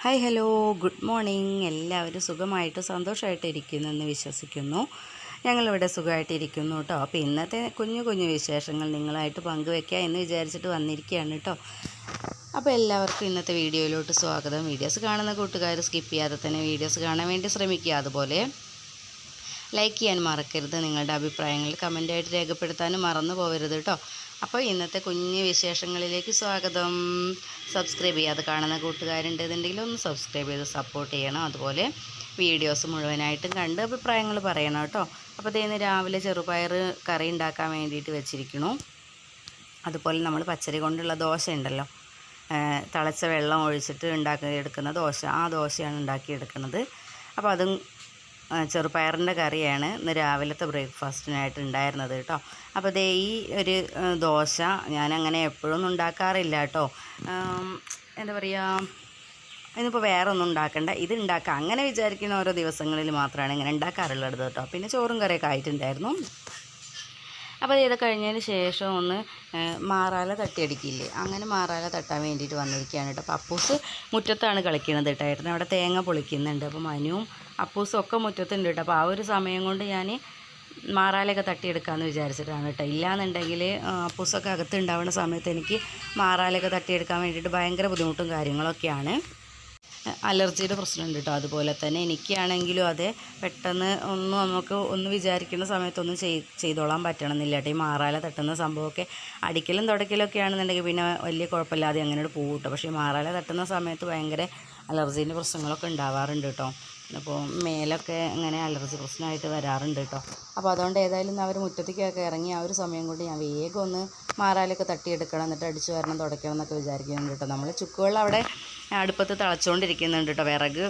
Hi hello. Good morning. എല്ലാവരും സുഖമായിട്ട് സന്തോഷമായിട്ട് ഇരിക്കുന്നു എന്ന് വിശ്വസിക്കുന്നു. ഞങ്ങളിവിടെ സുഖമായിട്ടിരിക്കുന്നു കേട്ടോ. അപ്പോൾ ഇന്നത്തെ കുഞ്ഞു കുഞ്ഞു വിശേഷങ്ങൾ നിങ്ങളായിട്ട് പങ്കുവെക്കുക എന്ന് വിചാരിച്ചിട്ട് വന്നിരിക്കുകയാണ് കേട്ടോ. അപ്പോൾ എല്ലാവർക്കും ഇന്നത്തെ വീഡിയോയിലോട്ട് സ്വാഗതം. വീഡിയോസ് കാണുന്ന കൂട്ടുകാർ സ്കിപ്പ് ചെയ്യാതെ തന്നെ വീഡിയോസ് കാണാൻ വേണ്ടി ശ്രമിക്കുക. അതുപോലെ ലൈക്ക് ചെയ്യാൻ മറക്കരുത്. നിങ്ങളുടെ അഭിപ്രായങ്ങൾ കമന്റായിട്ട് രേഖപ്പെടുത്താനും മറന്നു പോകരുത് കേട്ടോ. അപ്പോൾ ഇന്നത്തെ കുഞ്ഞു വിശേഷങ്ങളിലേക്ക് സ്വാഗതം. സബ്സ്ക്രൈബ് ചെയ്യാതെ കാണുന്ന കൂട്ടുകാരുണ്ടെന്നുണ്ടെങ്കിൽ ഒന്ന് സബ്സ്ക്രൈബ് ചെയ്ത് സപ്പോർട്ട് ചെയ്യണം. അതുപോലെ വീഡിയോസ് മുഴുവനായിട്ടും കണ്ട് അഭിപ്രായങ്ങൾ പറയണം കേട്ടോ. അപ്പോൾ ഇതേന്ന് രാവിലെ ചെറുപയർ കറി ഉണ്ടാക്കാൻ വേണ്ടിയിട്ട് വെച്ചിരിക്കണു അതുപോലെ നമ്മൾ പച്ചരി കൊണ്ടുള്ള ദോശ ഉണ്ടല്ലോ. തിളച്ച വെള്ളം ഒഴിച്ചിട്ട് ഉണ്ടാക്കി എടുക്കുന്ന ദോശ. ആ ദോശയാണ് ഉണ്ടാക്കിയെടുക്കുന്നത് അപ്പോൾ അതും ചെറുപയറിന്റെ കറിയാണ് ഇന്ന് രാവിലത്തെ ബ്രേക്ക്ഫാസ്റ്റിനായിട്ട് ഉണ്ടായിരുന്നത് കേട്ടോ. അപ്പോൾ ദേ ഈ ഒരു ദോശ ഞാനങ്ങനെ എപ്പോഴൊന്നും ഉണ്ടാക്കാറില്ല കേട്ടോ. എന്താ പറയുക ഇന്നിപ്പോൾ വേറെ ഒന്നും ഉണ്ടാക്കണ്ട. ഇത് ഉണ്ടാക്കുക അങ്ങനെ വിചാരിക്കുന്ന ഓരോ ദിവസങ്ങളിൽ മാത്രമാണ് ഇങ്ങനെ ഉണ്ടാക്കാറുള്ളത് കേട്ടോ. പിന്നെ ചോറും കറിയൊക്കെ ആയിട്ടുണ്ടായിരുന്നു. അപ്പോൾ ഇത് കഴിഞ്ഞതിന് ശേഷം ഒന്ന് മാറാല തട്ടിയടിക്കില്ലേ? അങ്ങനെ മാറാല തട്ടാൻ വേണ്ടിയിട്ട് വന്നിരിക്കുകയാണ് കേട്ടോ. പപ്പൂസ് മുറ്റത്താണ് കളിക്കുന്നത് കേട്ടായിരുന്നു അവിടെ തേങ്ങ പൊളിക്കുന്നുണ്ട്. അപ്പോൾ മനുവും അപ്പൂസും ഒക്കെ മുറ്റത്തുണ്ട് കേട്ടോ അപ്പോൾ ആ ഒരു സമയം കൊണ്ട് ഞാൻ മാറാലയൊക്കെ തട്ടിയെടുക്കാമെന്ന് വിചാരിച്ചിട്ടാണ് കേട്ടോ ഇല്ലാന്നുണ്ടെങ്കിൽ അപ്പൂസൊക്കെ അകത്ത് ഉണ്ടാവുന്ന സമയത്ത് എനിക്ക് മാറാലയൊക്കെ തട്ടിയെടുക്കാൻ വേണ്ടിയിട്ട് ഭയങ്കര ബുദ്ധിമുട്ടും കാര്യങ്ങളൊക്കെയാണ്. അലർജിയുടെ പ്രശ്നമുണ്ട് കേട്ടോ അതുപോലെ തന്നെ എനിക്കാണെങ്കിലും അതെ പെട്ടെന്ന് ഒന്നും നമുക്ക് ഒന്ന് വിചാരിക്കുന്ന സമയത്തൊന്നും ചെയ് ചെയ്തോളാൻ പറ്റണമെന്നില്ല കേട്ടോ ഈ മാറാല തട്ടുന്ന സംഭവമൊക്കെ അടിക്കലും തുടക്കലൊക്കെ ആണെന്നുണ്ടെങ്കിൽ പിന്നെ വലിയ കുഴപ്പമില്ലാതെ അങ്ങനെ പോകും കേട്ടോ പക്ഷേ മാറാല തട്ടുന്ന സമയത്ത് ഭയങ്കര അലർജീന്റെ പ്രശ്നങ്ങളൊക്കെ ഉണ്ടാവാറുണ്ട് കേട്ടോ അപ്പോൾ മേലൊക്കെ ഇങ്ങനെ അലർജി പ്രശ്നമായിട്ട് വരാറുണ്ട് കേട്ടോ. അപ്പോൾ അതുകൊണ്ട് ഏതായാലും അവർ മുറ്റത്തേക്കൊക്കെ ഇറങ്ങി ആ ഒരു സമയം കൊണ്ട് ഞാൻ വേഗം ഒന്ന് മാറാലൊക്കെ തട്ടിയെടുക്കണം എന്നിട്ട് അടിച്ചു വരണം തുടയ്ക്കണം എന്നൊക്കെ വിചാരിക്കുന്നുണ്ട് കേട്ടോ. നമ്മൾ ചുക്കുവെള്ളം അവിടെ അടുപ്പത്ത് തിളച്ചുകൊണ്ടിരിക്കുന്നുണ്ട് കേട്ടോ. വിറക്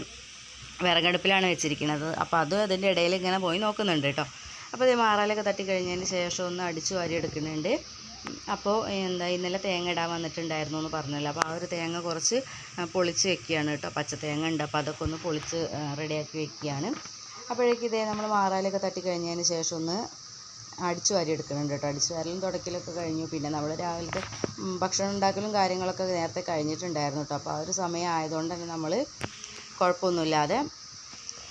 വിറകടുപ്പിലാണ് വെച്ചിരിക്കുന്നത്. അപ്പോൾ അതും അതിന്റെ ഇടയിൽ ഇങ്ങനെ പോയി നോക്കുന്നുണ്ട് കേട്ടോ. അപ്പോൾ ഇത് മാറാലൊക്കെ തട്ടി കഴിഞ്ഞതിന് ശേഷം ഒന്ന് അടിച്ചു വാരി എടുക്കുന്നുണ്ട് അപ്പോൾ എന്താ ഇന്നലെ തേങ്ങ ഇടാൻ വന്നിട്ടുണ്ടായിരുന്നു എന്ന് പറഞ്ഞല്ലോ. അപ്പോൾ ആ ഒരു തേങ്ങ കുറച്ച് പൊളിച്ച് വെക്കുകയാണ് കേട്ടോ. പച്ച തേങ്ങ ഉണ്ട്. അപ്പോൾ അതൊക്കെ ഒന്ന് പൊളിച്ച് റെഡിയാക്കി വെക്കുകയാണ്. അപ്പോഴേക്കും ഇതേ നമ്മൾ മാറാലൊക്കെ തട്ടി കഴിഞ്ഞതിന് ശേഷം ഒന്ന് അടിച്ചു വാരി എടുക്കുന്നുണ്ട് കേട്ടോ. അടിച്ചു വാരലും തുടക്കലൊക്കെ കഴിഞ്ഞു. പിന്നെ നമ്മൾ രാവിലത്തെ ഭക്ഷണം ഉണ്ടാക്കലും കാര്യങ്ങളൊക്കെ നേരത്തെ കഴിഞ്ഞിട്ടുണ്ടായിരുന്നു കേട്ടോ. അപ്പോൾ ആ ഒരു സമയം ആയതുകൊണ്ട് തന്നെ നമ്മൾ കുഴപ്പമൊന്നുമില്ലാതെ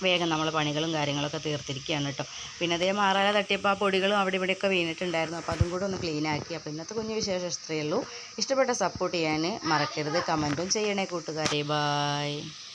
വേഗം നമ്മൾ പണികളും കാര്യങ്ങളൊക്കെ തീർത്തിരിക്കുകയാണ് കേട്ടോ. പിന്നെ അതേ മാറാല തട്ടിയപ്പോൾ ആ പൊടികളും അവിടെ ഇവിടെയൊക്കെ വീണിട്ടുണ്ടായിരുന്നു. അപ്പോൾ അതും കൂടെ ഒന്ന് ക്ലീൻ ആക്കി. അപ്പോൾ ഇന്നത്തെ കുഞ്ഞു വിശേഷം ഇത്രയേ ഉള്ളൂ. ഇഷ്ടപ്പെട്ട സപ്പോർട്ട് ചെയ്യാൻ മറക്കരുത്. കമന്റും ചെയ്യണേ കൂട്ടുകാരെ. ബായ്